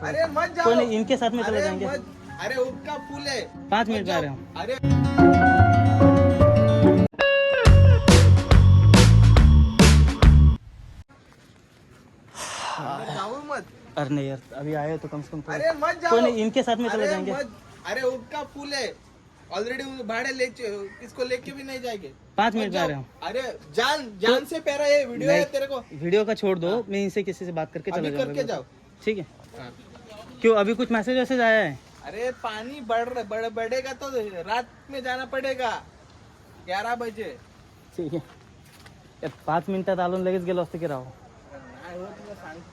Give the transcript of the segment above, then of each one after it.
पर। अरे मत जाओ। कोई नहीं इनके साथ में चले जाएँगे। अरे उनका पुल है। पाँच मिनट में आ रहे हूँ। अरे अरे जाओ मत। अरे नहीं यार अभी आए तो कम से कम अरे मत जाओ। कोई नहीं इनके साथ में चले जाएँगे। अरे उनका पुल है। ऑलरेडी भाड़े ले किसको लेके भी नहीं जाएँगे। पाँच मिनट आ रहे हूँ अरे जान जान से प्यारा ये वीडियो है तेरे को। वीडियो का छोड़ दो मैं इनसे किसी से बात करके चला करके जाओ। ठीक है। हाँ। क्यों अभी कुछ मैसेज वैसेज आया है? अरे पानी बढ़ रहा- बढ़ बढ़ेगा तो रात में जाना पडेगा। ग्यारह बजे। ठीक आहे यार पाच मिनिटात आलो लगेच गेलो असतो की राव हो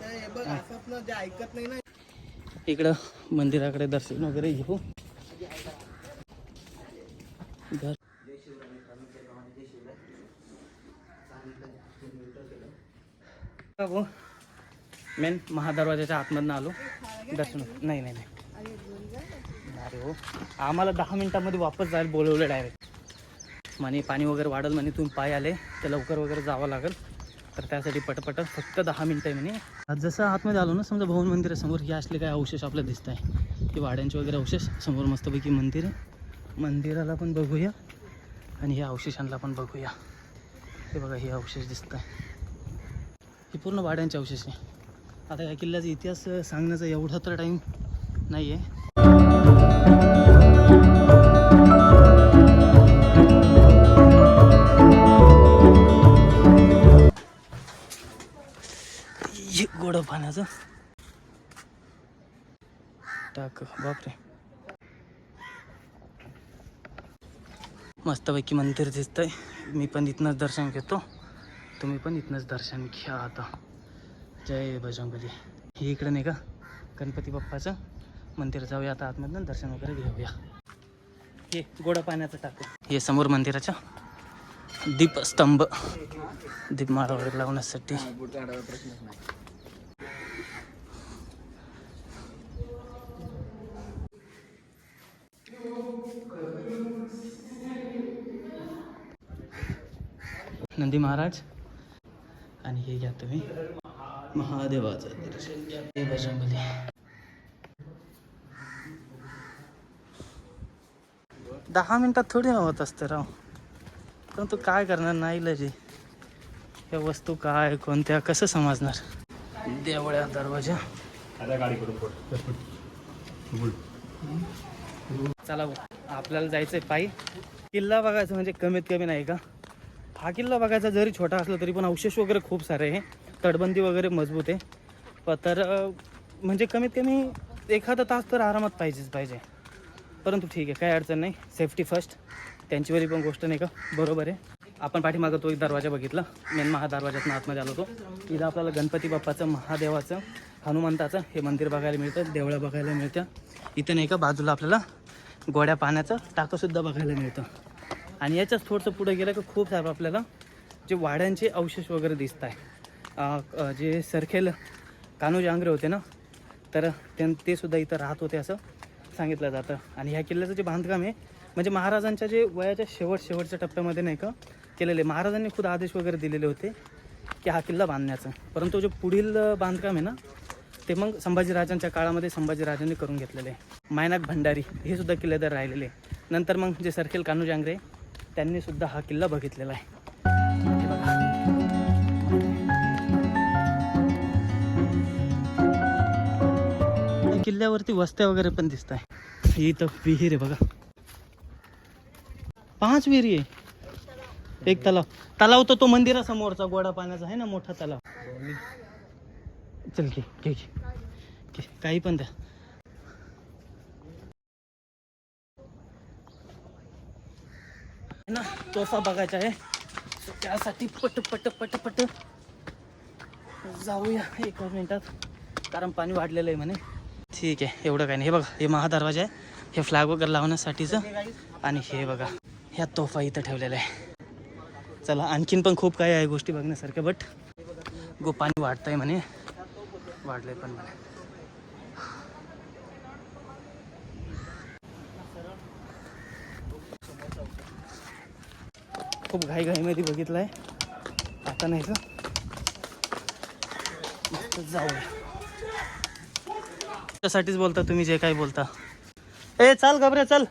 हे जे ना इकडं मंदिराकडे दर्शन वगैरे घेऊ हो मेन महादरवाजाच्या आतमधनं आलो. दर्शन नाही नाही नाही. अरे हो. आम्हाला दहा मिनिटामध्ये वापस जायला बोलवलं डायरेक्ट म्हणे पाणी वगैरे वाढल म्हणे तुम्ही पाय आले. तर लवकर वगैरे जावं लागेल. तर त्यासाठी पटपट फक्त दहा मिनटं आहे म्हणे. आज जसं आतमध्ये आलो ना समजा भवन मंदिरासमोर हे असले काय अवशेष आपल्याला दिसत आहे ते वाड्यांचे वगैरे अवशेष समोर मस्तपैकी मंदिर. आहे मंदिराला पण बघूया. आणि ह्या अवशेषांना पण बघूया. हे बघा हे अवशेष दिसत आहे हे पूर्ण वाड्यांचे अवशेष. आहे आता या किल्ल्याचा इतिहास सांगण्याचा एवढा तर टाईम नाही आहे गोड पाण्याचं. टाक बापरे. मस्तपैकी मंदिर दिसतंय. मी पण इथनंच दर्शन घेतो. तुम्ही पण इथनंच दर्शन घ्या आता. जय बजरंगबली हे इकडे नाही का? गणपती बाप्पाचं मंदिर जाऊया आता आतमधनं दर्शन वगैरे घेऊया. हे गोडा पाण्याचं टाकू. हे समोर मंदिराच्या दीपस्तंभ. दीपमाळा वगैरे लावण्यासाठी. नंदी महाराज आणि हे घ्या तुम्ही. महादेवाचं दर्शन घ्या. दहा मिनिटात थोडी होत असते राव. परंतु काय करणार नाही लजे या वस्तू काय कोणत्या कसं समजणार? देवळ्या दरवाजा. चला आपल्याला जायचंय पायी. किल्ला बघायचं म्हणजे कमीत कमी नाही का? हा किल्ला बघायचा जरी छोटा असला तरी पण अवशेष वगैरे खूप सारे आहे. तटबंदी वगैरे मजबूत आहे. तर म्हणजे कमीत कमी एखादा तास तर आरामात पाहिजेच पाहिजे. परंतु ठीक आहे काही अडचण नाही. सेफ्टी फर्स्ट त्यांचीवरी पण गोष्ट नाही का? बरोबर आहे. आपण पाठीमागं तो एक दरवाजा बघितला. मेन महादरवाजातून आतमध्ये आलो तो. इथं आपल्याला गणपती बाप्पाचं महादेवाचं हनुमंताचं हे मंदिर बघायला मिळतं देवळं बघायला मिळतं. इथं नाही का? बाजूला आपल्याला गोड्या पाण्याचं टाकंसुद्धा बघायला मिळतं. आणि याच्याच थोडंसं पुढे गेलं की खूप सारं आपल्याला जे वाड्यांचे अवशेष वगैरे दिसत आहे. जे सरखेल कान्होजी आंग्रे होते ना तर त्यां ते सुद्धा इथं राहत होते असं सांगितलं जातं. आणि ह्या किल्ल्याचं जे बांधकाम आहे म्हणजे महाराजांच्या जे वयाच्या शेवट शेवटच्या टप्प्यामध्ये नाही का केलेले महाराजांनी खुद आदेश वगैरे दिलेले होते की हा किल्ला बांधण्याचं. परंतु जे पुढील बांधकाम आहे ना ते मग संभाजीराजांच्या काळामध्ये संभाजीराजांनी करून घेतलेले आहे. मायनाक भंडारी हे सुद्धा किल्लेदार राहिलेले नंतर मग जे सरखेल कान्होजी आंग्रे त्यांनी सुद्धा हा किल्ला बघितलेला आहे. किल्ल्यावरती वस्त्या वगैरे पण दिसत आहे ही तर विहीर आहे बघा. पाच विहिरी आहे. एक तलाव. तलाव तर तो मंदिरासमोरचा गोडा पाण्याचा आहे ना मोठा तलाव. चल घे घे. काही पण द्या. ना तोफा बघायचा आहे. त्यासाठी पट पट पट पट. जाऊया एका मिनिटात. कारण पाणी वाढलेलं आहे म्हणे. ठीक आहे एवढं काही नाही. हे बघा हे महादरवाजा आहे. हे फ्लॅग वगैरे लावण्यासाठीचं. आणि हे बघा ह्या तोफा इथं ठेवलेला आहे. चला आणखीन पण खूप काही आहे गोष्टी बघण्यासारख्या बट गो पाणी वाढतंय म्हणे. वाढलंय पण म्हणे. खूप घाईघाईमध्ये बघितलं आहे आता नाही का जाऊ त्यासाठीच बोलता तुम्ही जे काही बोलता. ए चल घबरे चल.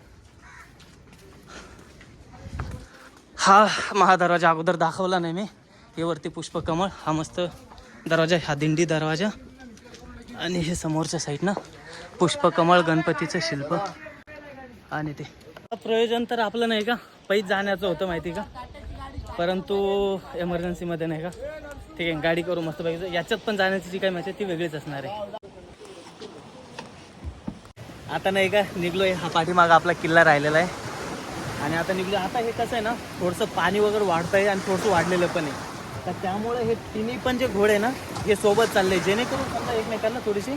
हा महादरवाजा अगोदर दाखवला नाही मी. हे वरती पुष्पकमळ हा मस्त दरवाजा हा दिंडी दरवाजा. आणि हे समोरच्या साईडनं पुष्पकमळ गणपतीचं शिल्प. आणि ते. प्रयोजन तर आपलं नाही का? पैज जाण्याचं होतं माहिती का? परंतु एमर्जन्सीमध्ये नाही का? ठीक आहे गाडी करू मस्त पाहिजे याच्यात पण जाण्याची जी काही मॅच आहे ती वेगळीच असणार आहे. आता नाही का निघलोय. हा पाठीमागा आपला किल्ला राहिलेला आहे. आणि आता निघलो. आता हे कसं आहे ना थोडंसं पाणी वगैरे वाढतं आहे आणि थोडंसं वाढलेलं पण आहे. तर त्यामुळे हे तिन्ही पण जे घोडे ना हे सोबत चालले जेणेकरून समजा एकमेकांना थोडीशी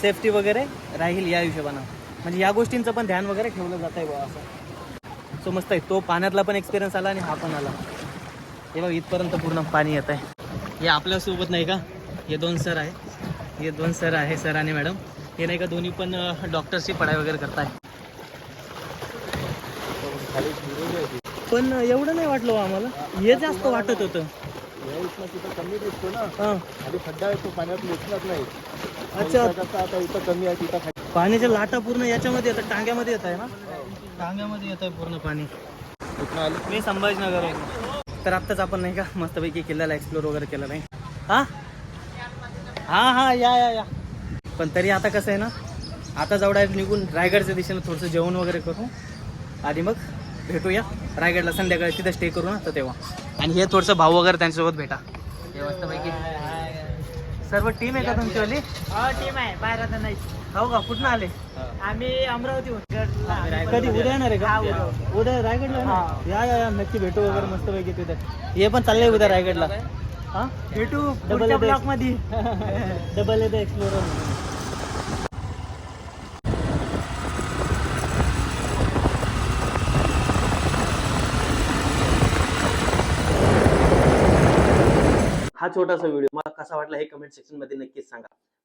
सेफ्टी वगैरे राहील या हिशोबानं. म्हणजे या गोष्टींचं पण ध्यान वगैरे ठेवलं जात आहे बुवा असं. सो मस्त आहे. तो पाण्यातला पण एक्सपिरियन्स आला आणि हा पण आला. हे बघ इथपर्यंत पूर्ण पाणी येत आहे हे आपल्यासोबत नाही का? हे दोन सर आहे. हे दोन सर आहे सर आणि मॅडम. हे नाही का दोन्ही पण डॉक्टरची पढाई वगैरे करताय. पण एवढं नाही वाटलं हो आम्हाला. हे जास्त वाटत होतं. तिथं कमी दिसतो ना. हां. आणि खड्डा आहे तो पाण्यात नाही. अच्छा. आता इथं कमी आहे तिथं पाण्याच्या लाटा पूर्ण याच्यामध्ये येतात टांग्यामध्ये येत आहे ना? टांग्यामध्ये येत आहे पूर्ण पाणी. मी संभाजीनगर तर आत्ताच आपण नाही का मस्तपैकी किल्ल्याला एक्सप्लोर वगैरे केलं नाही. हा? हा हा या या या. पण तरी आता कसं आहे ना आता जवळ निघून रायगडच्या दिशेनं थोडंसं जेवण वगैरे करू. आणि मग भेटूया. रायगडला संध्याकाळी तिथं स्टे करू ना तर तेव्हा. आणि हे थोडंसं भाऊ वगैरे त्यांच्यासोबत भेटा. हे मस्तपैकी. सर्व टीम आहे का तुमचीवाली टीम हो, आहे. बाहेर नाही. हो का? कुठनं आले? आम्ही अमरावती कधी उद्या येणार आहे का? उद्या. रायगडला? या या नक्की भेटू वगैरे मस्तपैकी तिथे. हे पण चाललंय उद्या रायगडला. हा? भेटू डबल. ब्लॉकमध्ये डबल येते एक्सप्लोरर हा छोटासा व्हिडिओ. मला कसा वाटला हे कमेंट सेक्शनमध्ये नक्कीच सांगा.